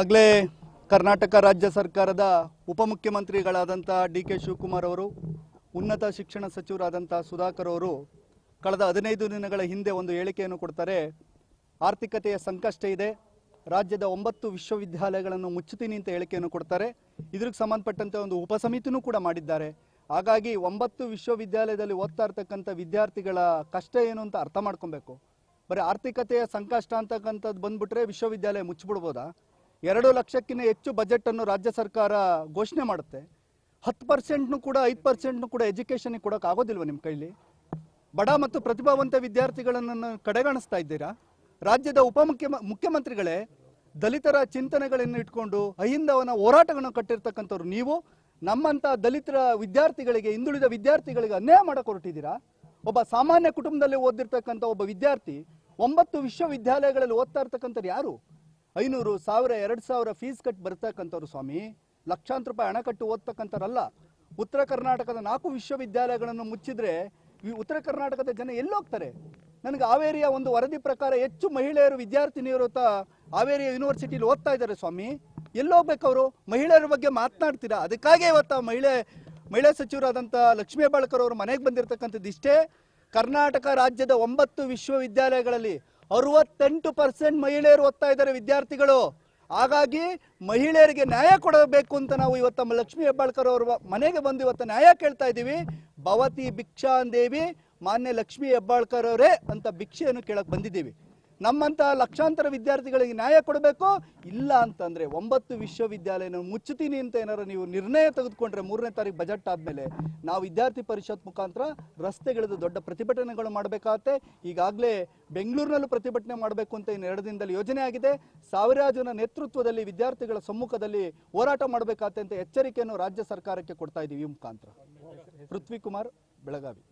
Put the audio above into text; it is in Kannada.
ಆಗಲೇ ಕರ್ನಾಟಕ ರಾಜ್ಯ ಸರ್ಕಾರದ ಉಪಮುಖ್ಯಮಂತ್ರಿಗಳಾದಂಥ ಡಿ ಕೆ ಶಿವಕುಮಾರ್ ಅವರು, ಉನ್ನತ ಶಿಕ್ಷಣ ಸಚಿವರಾದಂಥ ಸುಧಾಕರ್ ಅವರು ಕಳೆದ ಹದಿನೈದು ದಿನಗಳ ಹಿಂದೆ ಒಂದು ಹೇಳಿಕೆಯನ್ನು ಕೊಡ್ತಾರೆ. ಆರ್ಥಿಕತೆಯ ಸಂಕಷ್ಟ ಇದೆ. ರಾಜ್ಯದ ಒಂಬತ್ತು ವಿಶ್ವವಿದ್ಯಾಲಯಗಳನ್ನು ಮುಚ್ಚುತ್ತೀನಿ ಅಂತ ಹೇಳಿಕೆಯನ್ನು ಕೊಡ್ತಾರೆ. ಇದಕ್ಕೆ ಸಂಬಂಧಪಟ್ಟಂತೆ ಒಂದು ಉಪಸಮಿತಿನೂ ಕೂಡ ಮಾಡಿದ್ದಾರೆ. ಹಾಗಾಗಿ ಒಂಬತ್ತು ವಿಶ್ವವಿದ್ಯಾಲಯದಲ್ಲಿ ಓದ್ತಾ ಇರ್ತಕ್ಕಂಥ ವಿದ್ಯಾರ್ಥಿಗಳ ಕಷ್ಟ ಏನು ಅಂತ ಅರ್ಥ ಮಾಡ್ಕೊಬೇಕು. ಬರೀ ಆರ್ಥಿಕತೆಯ ಸಂಕಷ್ಟ ಅಂತಕ್ಕಂಥದ್ದು ಬಂದ್ಬಿಟ್ರೆ ವಿಶ್ವವಿದ್ಯಾಲಯ ಮುಚ್ಚಿಬಿಡ್ಬೋದಾ? ಎರಡು ಲಕ್ಷಕ್ಕಿಂತ ಹೆಚ್ಚು ಬಜೆಟ್ ಅನ್ನು ರಾಜ್ಯ ಸರ್ಕಾರ ಘೋಷಣೆ ಮಾಡುತ್ತೆ. ಹತ್ತು ಪರ್ಸೆಂಟ್ನು ಕೂಡ, ಐದು ಪರ್ಸೆಂಟ್ನು ಕೂಡ ಎಜುಕೇಷನ್ಗೆ ಕೊಡೋಕೆ ಆಗೋದಿಲ್ವ ನಿಮ್ಮ ಕೈಲಿ? ಬಡ ಮತ್ತು ಪ್ರತಿಭಾವಂತ ವಿದ್ಯಾರ್ಥಿಗಳನ್ನು ಕಡೆಗಣಿಸ್ತಾ ಇದ್ದೀರಾ? ರಾಜ್ಯದ ಉಪಮುಖ್ಯ ಮುಖ್ಯಮಂತ್ರಿಗಳೇ, ದಲಿತರ ಚಿಂತನೆಗಳನ್ನು ಇಟ್ಕೊಂಡು ಅಹಿಂದವನ ಹೋರಾಟಗಳನ್ನು ಕಟ್ಟಿರ್ತಕ್ಕಂಥವ್ರು ನೀವು ನಮ್ಮಂಥ ದಲಿತರ ವಿದ್ಯಾರ್ಥಿಗಳಿಗೆ, ಹಿಂದುಳಿದ ವಿದ್ಯಾರ್ಥಿಗಳಿಗೆ ಅನ್ಯಾಯ ಮಾಡಕ್ಕೆ ಹೊರಟಿದ್ದೀರಾ? ಒಬ್ಬ ಸಾಮಾನ್ಯ ಕುಟುಂಬದಲ್ಲಿ ಓದಿರ್ತಕ್ಕಂಥ ಒಬ್ಬ ವಿದ್ಯಾರ್ಥಿ, ಒಂಬತ್ತು ವಿಶ್ವವಿದ್ಯಾಲಯಗಳಲ್ಲಿ ಓದ್ತಾ ಇರ್ತಕ್ಕಂಥವ್ರು ಯಾರು? ಐನೂರು ಸಾವಿರ, ಎರಡು ಸಾವಿರ ಫೀಸ್ ಕಟ್ಟಿ ಬರ್ತಕ್ಕಂಥವ್ರು ಸ್ವಾಮಿ. ಲಕ್ಷಾಂತರ ರೂಪಾಯಿ ಹಣ ಕಟ್ಟು ಓದ್ತಕ್ಕಂಥವ್ರಲ್ಲ. ಉತ್ತರ ಕರ್ನಾಟಕದ ನಾಲ್ಕು ವಿಶ್ವವಿದ್ಯಾಲಯಗಳನ್ನು ಮುಚ್ಚಿದ್ರೆ ಉತ್ತರ ಕರ್ನಾಟಕದ ಜನ ಎಲ್ಲೋಗ್ತಾರೆ. ನನಗೆ ಹಾವೇರಿಯ ಒಂದು ವರದಿ ಪ್ರಕಾರ ಹೆಚ್ಚು ಮಹಿಳೆಯರು ವಿದ್ಯಾರ್ಥಿನಿಯರು ತ ಹಾವೇರಿಯ ಯೂನಿವರ್ಸಿಟಿಲಿ ಓದ್ತಾ ಇದ್ದಾರೆ ಸ್ವಾಮಿ. ಎಲ್ಲೋಗ್ಬೇಕು ಅವರು ಮಹಿಳೆಯರ ಬಗ್ಗೆ ಮಾತನಾಡ್ತೀರಾ? ಅದಕ್ಕಾಗೇ ಇವತ್ತು ಮಹಿಳೆ, ಮಹಿಳಾ ಸಚಿವರಾದಂಥ ಲಕ್ಷ್ಮೀ ಹೆಬ್ಬಾಳ್ಕರ್ ಅವರು ಮನೆಗೆ ಬಂದಿರತಕ್ಕಂಥದ್ದು ಇಷ್ಟೇ. ಕರ್ನಾಟಕ ರಾಜ್ಯದ ಒಂಬತ್ತು ವಿಶ್ವವಿದ್ಯಾಲಯಗಳಲ್ಲಿ ಅರವತ್ತೆಂಟು ಪರ್ಸೆಂಟ್ ಮಹಿಳೆಯರು ಓದ್ತಾ ಇದ್ದಾರೆ ವಿದ್ಯಾರ್ಥಿಗಳು. ಹಾಗಾಗಿ ಮಹಿಳೆಯರಿಗೆ ನ್ಯಾಯ ಕೊಡಬೇಕು ಅಂತ ನಾವು ಇವತ್ತು ನಮ್ಮ ಲಕ್ಷ್ಮೀ ಹೆಬ್ಬಾಳ್ಕರ್ ಅವರು ಮನೆಗೆ ಬಂದು ಇವತ್ತು ನ್ಯಾಯ ಕೇಳ್ತಾ ಇದ್ದೀವಿ. ಭವತಿ ಭಿಕ್ಷಾಂದೇವಿ, ಮಾನ್ಯ ಲಕ್ಷ್ಮೀ ಹೆಬ್ಬಾಳ್ಕರ್ ಅವರೇ ಅಂತ ಭಿಕ್ಷೆಯನ್ನು ಕೇಳಕ್ ಬಂದಿದ್ದೀವಿ. ನಮ್ಮಂತ ಲಕ್ಷಾಂತರ ವಿದ್ಯಾರ್ಥಿಗಳಿಗೆ ನ್ಯಾಯ ಕೊಡಬೇಕು. ಇಲ್ಲ ಅಂತಂದ್ರೆ ಒಂಬತ್ತು ವಿಶ್ವವಿದ್ಯಾಲಯನ ಮುಚ್ಚುತ್ತೀನಿ ಅಂತ ಏನಾರು ನೀವು ನಿರ್ಣಯ ತೆಗೆದುಕೊಂಡ್ರೆ ಮೂರನೇ ತಾರೀಕು ಬಜೆಟ್ ಆದ್ಮೇಲೆ ನಾವು ವಿದ್ಯಾರ್ಥಿ ಪರಿಷತ್ ಮುಖಾಂತರ ರಸ್ತೆಗಿಳಿದು ದೊಡ್ಡ ಪ್ರತಿಭಟನೆಗಳು ಮಾಡಬೇಕಾಗತ್ತೆ. ಈಗಾಗಲೇ ಬೆಂಗಳೂರಿನಲ್ಲೂ ಪ್ರತಿಭಟನೆ ಮಾಡಬೇಕು ಅಂತ ಇನ್ನು ಎರಡು ದಿನದಲ್ಲಿ ಯೋಜನೆ ಆಗಿದೆ. ಸಾವಿರಾರು ನೇತೃತ್ವದಲ್ಲಿ ವಿದ್ಯಾರ್ಥಿಗಳ ಸಮ್ಮುಖದಲ್ಲಿ ಹೋರಾಟ ಮಾಡಬೇಕಾಗತ್ತೆ ಅಂತ ಎಚ್ಚರಿಕೆಯನ್ನು ರಾಜ್ಯ ಸರ್ಕಾರಕ್ಕೆ ಕೊಡ್ತಾ ಇದ್ದೀವಿ ಈ ಮುಖಾಂತರ. ಪೃಥ್ವಿ ಕುಮಾರ್ ಬೆಳಗಾವಿ.